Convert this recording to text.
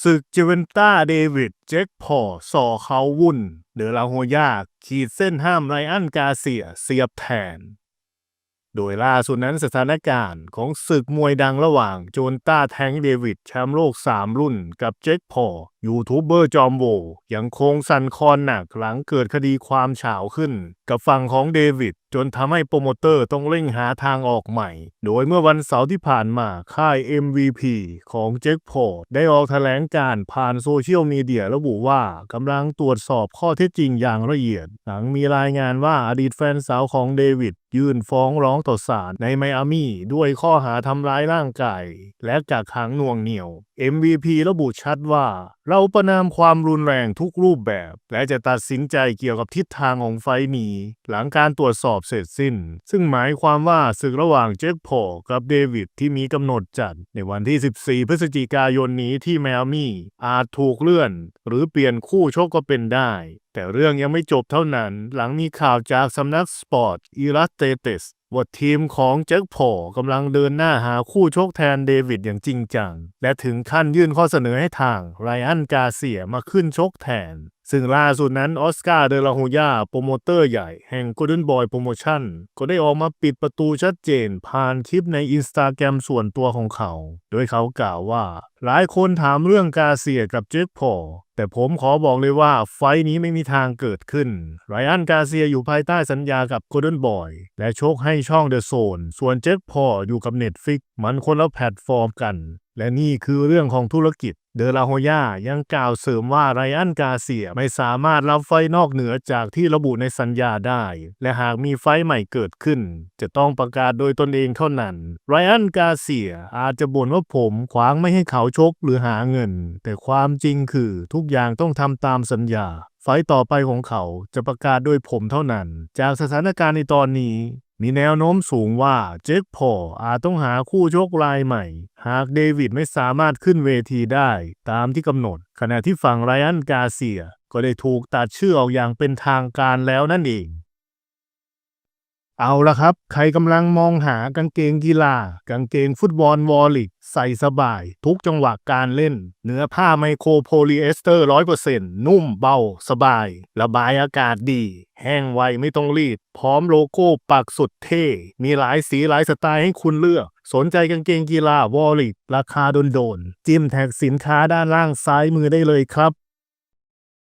ศึกเจเวนต้าเดวิด เจ็คพอร์สอเขาวุ่น เดอลาโฮยาขีดเส้นห้ามไรอันกาเซียเสียบแทน โดยล่าสุดนั้นสถานการณ์ของศึกมวยดังระหว่างโจนต้าแทงเดวิดแชมป์โลก 3 รุ่นกับเจ็คพอยูทูบเบอร์จอมโวยังคงสั่นคลอนหนักหลังเกิดคดีความเฉาขึ้น กับฝั่งของเดวิด จนทำให้โปรโมเตอร์ต้องเร่งหาทางออกใหม่ โดยเมื่อวันเสาร์ที่ผ่านมาค่าย MVP ของเจ็คพอร์ได้ออกแถลงการ์ผ่านโซเชียลมีเดียระบุว่ากำลังตรวจสอบข้อเท็จจริงอย่างละเอียด หลังมีรายงานว่าอดีตแฟนสาวของเดวิดยื่นฟ้องร้องต่อศาลในไมอามี่ด้วยข้อหาทำร้ายร่างกายและกักขังน่วงเหนี่ยว MVP ระบุชัดว่า เราประนามความรุนแรงทุกรูปแบบ และจะตัดสินใจเกี่ยวกับทิศทางของไฟนี้ หลังการตรวจสอบเสร็จสิ้น ซึ่งหมายความว่าศึกระหว่างเจคพอกับเดวิดที่มีกำหนดจัด ในวันที่ 14 พฤศจิกายนนี้ที่แมอามี่อาจถูกเลื่อน หรือเปลี่ยนคู่ชกก็เป็นได้ แต่เรื่องยังไม่จบเท่านั้น หลังมีข่าวจากสำนักสปอร์ตอิรัสเตติสว่าทีมของแจ็คพอกำลังเดินหน้าหาคู่ชกแทนเดวิดอย่างจริงจัง และถึงขั้นยื่นข้อเสนอให้ทางไรอันกาเซียมาขึ้นชกแทนซึ่งล่าสุดนั้นออสการ์เดลาโฮยาโปรโมเตอร์ใหญ่แห่ง Golden Boy Promotion ก็ได้ออกมาปิดประตูชัดเจนผ่านคลิปในอินสตาแกรมส่วนตัวของเขา โดยเขากล่าวว่า หลายคนถามเรื่องกาเซียกับเจคพอแต่ผมขอบอกเลยว่าไฟนี้ไม่มีทางเกิดขึ้นไรอันกาเซียอยู่ภายใต้สัญญากับ Golden Boy และโชคให้ช่อง The Zone ส่วนเจคพออยู่กับ Netflix มันคนละแพลตฟอร์มกัน และนี่คือเรื่องของธุรกิจ เดลาโฮยายังกล่าวเสริมว่าไรอันกาเซียไม่สามารถรับไฟนอกเหนือจากที่ระบุในสัญญาได้ และหากมีไฟใหม่เกิดขึ้น จะต้องประกาศโดยตนเองเท่านั้น ไรอันกาเซียอาจจะบ่นว่าผมขวางไม่ให้เขาชกหรือหาเงิน แต่ความจริงคือทุกอย่างต้องทำตามสัญญา ไฟต่อไปของเขาจะประกาศโดยผมเท่านั้น จากสถานการณ์ในตอนนี้ มีแนวโน้มสูงว่าเจคพออาจต้องหาคู่ชกรายใหม่ หากเดวิดไม่สามารถขึ้นเวทีได้ตามที่กำหนด ขณะที่ฝั่งไรอันกาเซีย ก็ได้ถูกตัดชื่อออกอย่างเป็นทางการแล้วนั่นเอง เอาละครับ ใครกำลังมองหากางเกงกีฬา กางเกงฟุตบอลวอลลิกใส่สบาย ทุกจังหวะการเล่น เนื้อผ้าไมโครโพลีเอสเตอร์100%นุ่มเบา สบาย ระบายอากาศดี แห้งไวไม่ต้องรีด พร้อมโลโก้ปักสุดเท่ มีหลายสีหลายสไตล์ให้คุณเลือก สนใจกางเกงกีฬาวอลลิกราคาโดนๆจิ้มแท็กสินค้าด้านล่างซ้ายมือได้เลยครับ